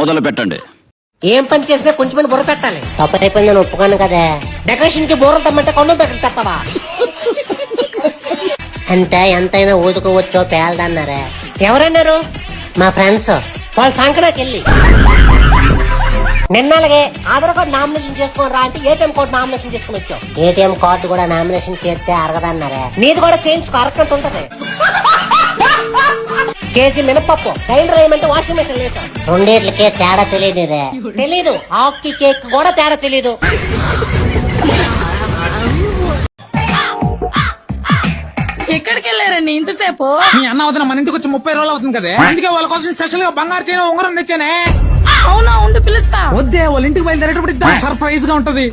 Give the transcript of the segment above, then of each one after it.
మొదలు పెట్టండి. ఏం పని చేసినా కొంచెం బుర్ర పెట్టాలి. తప్పు అయిపోయిందని ఒప్పుకోను కదా. డెకరేషన్కి బుర్ర తమ్మంటే కొండ పెట్టి తెస్తావా అంటే ఎంతైనా ఊదుకోవచ్చో పేలదన్నారే. ఎవరన్నారు? మా ఫ్రెండ్స్. వాళ్ళ సంకనాకి వెళ్ళి నిన్నలాగే ఆధార్ కార్డు నామినేషన్ చేసుకొని రా అంటే ఏటీఎం కార్డు నామినేషన్ చేసుకుని వచ్చావు. ఏటీఎం కార్డు కూడా నామినేషన్ చేస్తే అరగదన్నారే. నీది కూడా చేయించుకో అరకంట ఉంటది. కేజీ మినపప్పు. గ్రైండర్ వేయమంటే వాషింగ్ మెషిన్ వేసాం రెండేట్లకే తేడా తెలియనిదే తెలీదు. ఆక్కి కేక్ కూడా తేడా తెలీదు. ఎక్కడికి వెళ్ళారండి ఇంతసేపు? మీ అన్న వదిన మన ఇంటికి వచ్చి ముప్పై రోజులు అవుతుంది కదా. అందుకే వాళ్ళ కోసం స్పెషల్గా బంగారు చైన ఉంగరం తెచ్చానే. అవునా ఉండి పిలుస్తా. వద్దే వాళ్ళ ఇంటికి బయలుదేరేటప్పుడు ఇద్దాం సర్ప్రైజ్గా ఉంటది.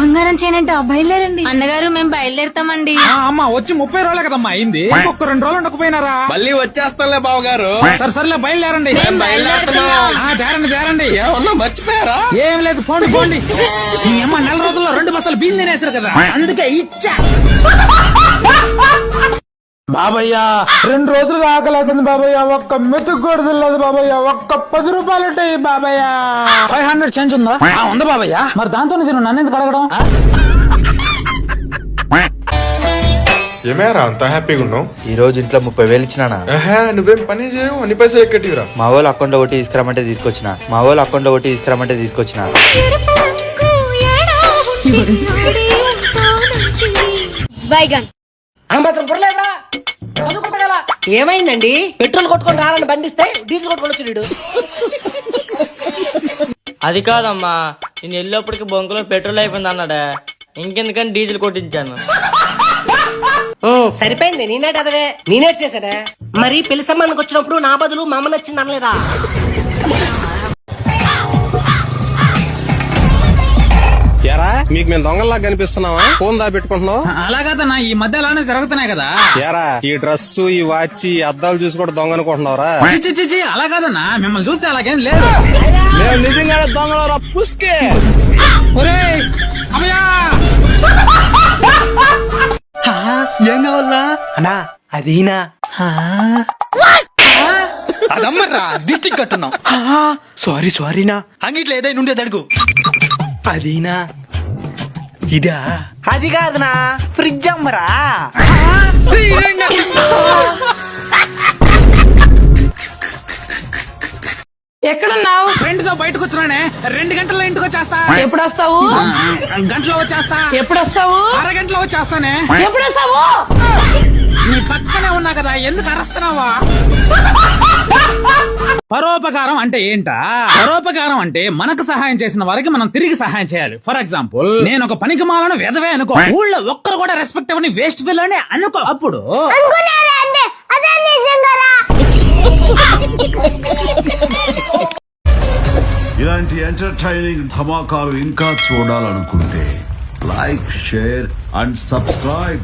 బంగారం చేయనంటే బయలుదేరండి. అన్నగారు మేము బయలుదేరుతామండి. ఆ, అమ్మ వచ్చి ముప్పై రోజులే కదమ్మా అయింది. ఇంకొక రెండు రోజులు ఉండకపోయినారా? మళ్ళీ వచ్చేస్తాంలే బావగారు. సరే సర్లే బయలుదేరండి. బయలుదేరుతున్నాం. ఆ, తేరండి తేరండి. ఏమన్నా మర్చిపోయారా? ఏం లేదు పోండి పోండి. మీ అమ్మ నెల రోజుల్లో రెండు బస్సులు బియ్యం తినేసారు కదా. అందుకే ఇచ్చా. బాబయ్య రెండు రోజులుగా ఆకలేస్తుంది బాబయ్య. ఒక్క మెతుకు కూడా తెలియదు బాబయ్య. ఒక్క పది రూపాయలు ఉంటాయి బాబయ్య. ఫైవ్ హండ్రెడ్ చేంజ్ ఉందా? ఆ, ఉంది బాబయ్య. మరి దాంతో తిను నన్ను ఎందుకు అడగడం? ఏమేరా అంత హ్యాపీగా ఉన్నావు? ఈ రోజు ఇంట్లో ముప్పై వేలు ఇచ్చినానా? నువ్వేం పని చేయవు అన్ని పైసలు ఎక్కటివిరా? మా వాళ్ళు అకౌంట్ ఒకటి తీసుకురమ్మంటే తీసుకొచ్చిన. మా వాళ్ళు అకౌంట్ ఒకటి తీసుకురమ్మంటే తీసుకొచ్చిన. బైగన్ ఆ మాత్రం ఏమైందండి? పెట్రోల్ కొట్టుకొని రాలని బండిస్తే డీజిల్ కొట్టుకొని వచ్చి వీడు. అది కాదమ్మా నేను వెళ్ళేప్పటికి బొంకులో పెట్రోల్ అయిపోయింది అన్నాడే. ఇంకెందుకని డీజిల్ కొట్టించాను. సరిపోయింది. నేనేటి అదవే నేనేటి చేశానే? మరి పెళ్ళి సంబంధంకి వచ్చినప్పుడు నా బదులు మా అమ్మ నచ్చింది అనలేదా? మీకు మేము దొంగల్లా కనిపిస్తున్నావా ఫోన్ దా పెట్టుకుంటున్నావు? అలాగదన్నా ఈ మధ్య అలానే జరుగుతున్నాయి కదా. ఎరా ఈ డ్రెస్ ఈ వాచ్ ఈ అద్దాలు చూసి కూడా దొంగ అనుకుంటున్నావురా? చిచ్చి చిచ్చి అలా కాదన్నా మిమ్మల్ని చూస్తే అలాగేం లేదు. మేము నిజంగానే దొంగలరా పుస్కే? ఒరేయ్ అమ్మయ్యా ఏం కావాలా అన్నా అదీనా? అదమ్మర్రా డిస్టిక్ కట్టున్నాం. సారీ సారీనా? అంగిట్లో ఏదైనా ఉండేది అడుగు అదీనా? ఇదా? అది కాదునా ఫ్రిడ్జ్ అమ్మరా. ఎక్కడున్నావు? ఫ్రెండ్తో బయటకు వచ్చినానే రెండు గంటల్లో ఇంటికి వచ్చేస్తా. ఎప్పుడు వస్తావు గంటలో వచ్చేస్తా. ఎప్పుడు వస్తావు అరగంటలో వచ్చేస్తానే. ఎప్పుడు వస్తావు నీ పక్కనే ఉన్నా కదా ఎందుకు అరస్తున్నావా? పరోపకారం అంటే ఏంటా? పరోపకారం అంటే మనకు సహాయం చేసిన వారికి మనం తిరిగి సహాయం చేయాలి. ఫర్ ఎగ్జాంపుల్ నేను ఒక పనికి మాలను వెదవే అనుకో ఊళ్ళో ఒక్కరు కూడా రెస్పెక్ట్ ఇవ్వని వేస్ట్ ఫిల్ అని అనుకో. అప్పుడు ఇలాంటి ఎంటర్టైనింగ్ ధమాకాలు ఇంకా చూడాలనుకుంటే లైక్ షేర్ అండ్ సబ్స్క్రైబ్